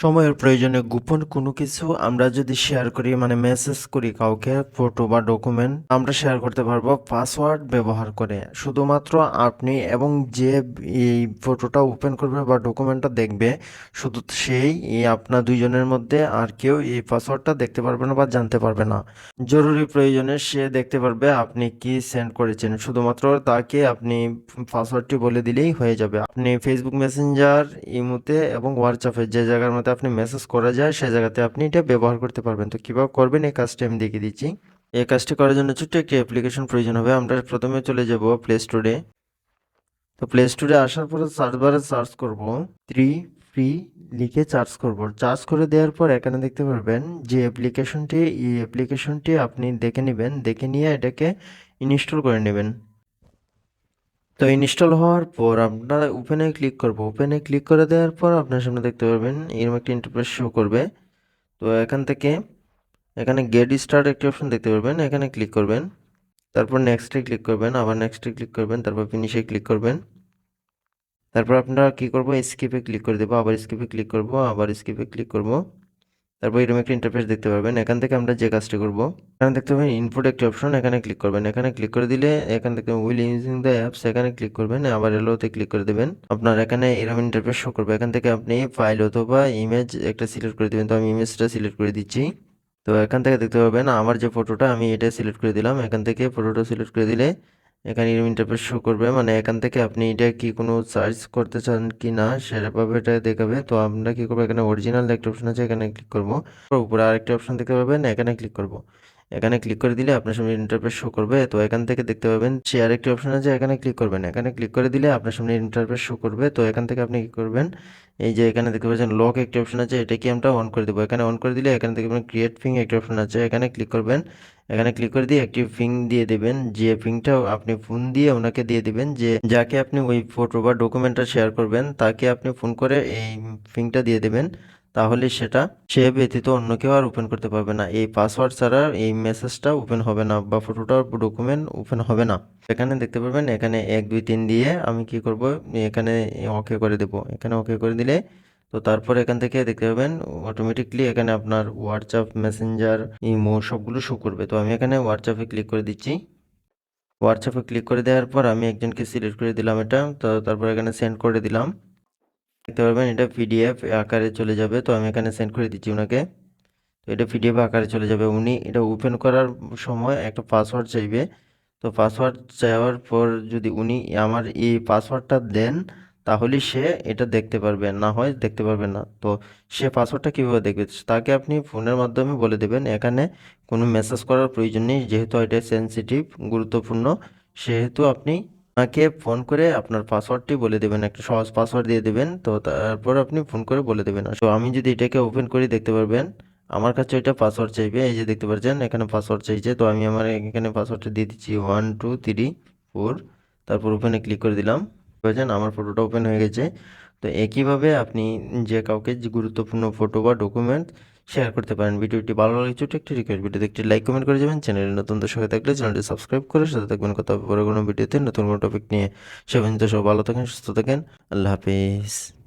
সময়ের প্রয়োজনে গোপন কোনো কিছু আমরা যদি শেয়ার করি মানে মেসেজ করি কাউকে ফটো বা ডকুমেন্ট আমরা শেয়ার করতে পারব পাসওয়ার্ড ব্যবহার করে। শুধুমাত্র আপনি এবং যে এই ফটোটা ওপেন করবে বা ডকুমেন্টটা দেখবে, শুধু সেই আপনার দুইজনের মধ্যে আর কেউ এই পাসওয়ার্ডটা দেখতে পারবে না বা জানতে পারবে না। জরুরি প্রয়োজনে সে দেখতে পারবে আপনি কি সেন্ড করেছেন। শুধুমাত্র তাকে আপনি পাসওয়ার্ডটি বলে দিলেই হয়ে যাবে। আপনি ফেসবুক মেসেঞ্জার ইমোতে এবং হোয়াটসঅ্যাপে যে জায়গার মধ্যে আপনি মেসেজ করা যায়, সেই জায়গাতে আপনি এটা ব্যবহার করতে পারবেন। তো কীভাবে করবেন? এই কাজটি আমি দেখিয়ে দিচ্ছি। এই কাজটি করার জন্য ছোট্ট একটি অ্যাপ্লিকেশন প্রয়োজন হবে। আমরা প্রথমে চলে যাব প্লে স্টোরে তো প্লে স্টোরে আসার পরে সার্চ বারে সার্চ করব। থ্রি ফ্রি লিখে চার্জ করব। চার্জ করে দেওয়ার পর এখানে দেখতে পারবেন যে অ্যাপ্লিকেশনটি এই অ্যাপ্লিকেশনটি আপনি দেখে নেবেন। দেখে নিয়ে এটাকে ইনস্টল করে নেবেন। তো ইনস্টল হওয়ার পর আপনারা ওপেনে ক্লিক করব। ওপেনে ক্লিক করে দেওয়ার পর আপনার সামনে দেখতে পারবেন এরকম একটা ইন্টারপ্রেস শো করবে। তো এখান থেকে, এখানে গেট স্টার্ট একটি অপশন দেখতে পারবেন, এখানে ক্লিক করবেন। তারপর নেক্সটে ক্লিক করবেন, আবার নেক্সটে ক্লিক করবেন, তারপর ফিনিশে ক্লিক করবেন। তারপর আপনারা কী করব? স্কিপে ক্লিক করে দেবো, আবার স্কিপে ক্লিক করব, আবার স্কিপে ক্লিক করব। তারপর এরকম একটা ইন্টারফেস দেখতে পারবেন। এখান থেকে আমরা যে কাজটি করব, এখানে দেখতে পাবেন ইনপুট একটি অপশন এখানে ক্লিক করবেন। এখানে ক্লিক করে দিলে এখান থেকে উইল ইউজিং দ্য অ্যাপস এখানে ক্লিক করবেন। আবার এলোতে ক্লিক করে দেবেন। আপনার এখানে এরকম ইন্টারফেস শো করবে। এখান থেকে আপনি ফাইল অথবা ইমেজ একটা সিলেক্ট করে দেবেন। তো আমি ইমেজটা সিলেক্ট করে দিচ্ছি। তো এখান থেকে দেখতে পাবেন, আমার যে ফটোটা আমি এটা সিলেক্ট করে দিলাম। এখান থেকে ফটোটা সিলেক্ট করে দিলে এখানে এরকম ইন্টারফেস শো করবে। মানে এখান থেকে আপনি এটা কি কোনো সার্চ করতে চান কি না, সেভাবে এটা দেখাবে। তো আমরা কি করব? এখানে অরিজিনাল একটা অপশন আছে, এখানে ক্লিক করব। উপরে আরেকটা অপশন দেখতে পাবেন, এখানে ক্লিক করব। এখানে ক্লিক করে দিলে আপনার সামনে ইন্টারফেস শো করবে। তো এখান থেকে দেখতে পাবেন শেয়ার একটি অপশন আছে, এখানে ক্লিক করবেন। এখানে ক্লিক করে দিলে আপনার সামনে ইন্টারফেস শো করবে। তো এখান থেকে আপনি কি করবেন? এই যে এখানে দেখতে পাচ্ছেন লক একটি অপশন আছে এটা কি আমরা অন করে দেবো। এখানে অন করে দিলে এখানে দেখবেন ক্রিয়েট ফিং একটি অপশন আছে, এখানে ক্লিক করবেন। এখানে ক্লিক করে দিয়ে একটি ফিং দিয়ে দেবেন। যে ফিংটা আপনি ফোন দিয়ে ওনাকে দিয়ে দেবেন, যে যাকে আপনি ওই ফটো বা ডকুমেন্টটা শেয়ার করবেন, তাকে আপনি ফোন করে এই ফিংটা দিয়ে দেবেন। তাহলে সেটা সে ব্যতীত অন্য কেউ আর ওপেন করতে পারবে না। এই পাসওয়ার্ড ছাড়া এই মেসেজটা ওপেন হবে না বা ফটোটা ডকুমেন্ট ওপেন হবে না। এখানে দেখতে পারবেন, এখানে এক, দুই, তিন দিয়ে আমি কি করব? এখানে ওকে করে দেব। এখানে ওকে করে দিলে তো তারপর এখান থেকে দেখতে পাবেন অটোমেটিকলি এখানে আপনার হোয়াটসঅ্যাপ মেসেঞ্জার ইমো সবগুলো শো করবে। তো আমি এখানে হোয়াটসঅ্যাপে ক্লিক করে দিচ্ছি। হোয়াটসঅ্যাপে ক্লিক করে দেওয়ার পর আমি একজনকে সিলেক্ট করে দিলাম এটা। তো তারপর এখানে সেন্ড করে দিলাম। দেখতে পারবেন, এটা পিডিএফ আকারে চলে যাবে। তো আমি এখানে সেন্ড করে দিচ্ছি ওনাকে। তো এটা পিডিএফ আকারে চলে যাবে। উনি এটা ওপেন করার সময় একটা পাসওয়ার্ড চাইবে। তো পাসওয়ার্ড চাওয়ার পর যদি উনি আমার এই পাসওয়ার্ডটা দেন, তাহলে সে এটা দেখতে পারবে। না হয় দেখতে পারবে না। তো সে পাসওয়ার্ডটা কীভাবে দেখবে? তাকে আপনি ফোনের মাধ্যমে বলে দেবেন। এখানে কোনো মেসেজ করার প্রয়োজন নেই। যেহেতু এটা সেন্সিটিভ গুরুত্বপূর্ণ, সেহেতু আপনি তাকে ফোন করে আপনার পাসওয়ার্ডটি বলে দেবেন, একটা সহজ পাসওয়ার্ড দিয়ে দেবেন। তো তারপর আপনি ফোন করে বলে দেবেন। তো আমি যদি এটাকে ওপেন করি, দেখতে পারবেন, আমার কাছে এটা পাসওয়ার্ড চাইবে। এই যে দেখতে পাচ্ছেন, এখানে পাসওয়ার্ড চাইছে। তো আমি আমার এখানে পাসওয়ার্ডটা দিয়ে দিচ্ছি ওয়ান টু থ্রি ফোর তারপর ওপেনে ক্লিক করে দিলাম। বুঝেছেন আমার ফটোটা ওপেন হয়ে গেছে। তো একইভাবে আপনি যে কাউকে যে গুরুত্বপূর্ণ ফটো বা ডকুমেন্ট শেয়ার করতে পারেন, ভিডিওটি ভালো লাগে ছোট একটি রিকোয়েস্ট ভিডিওতে একটি লাইক কমেন্ট করে যাবেন। চ্যানেলে নতুন দর্শক থাকলে চ্যানেলটি সাবস্ক্রাইব করে সাথে থাকবেন। কথা পরে কোনো ভিডিওতে। নতুন কোনো টপিক নিয়ে সে পর্যন্ত সব ভালো থাকেন, সুস্থ থাকেন। আল্লাহ হাফিজ।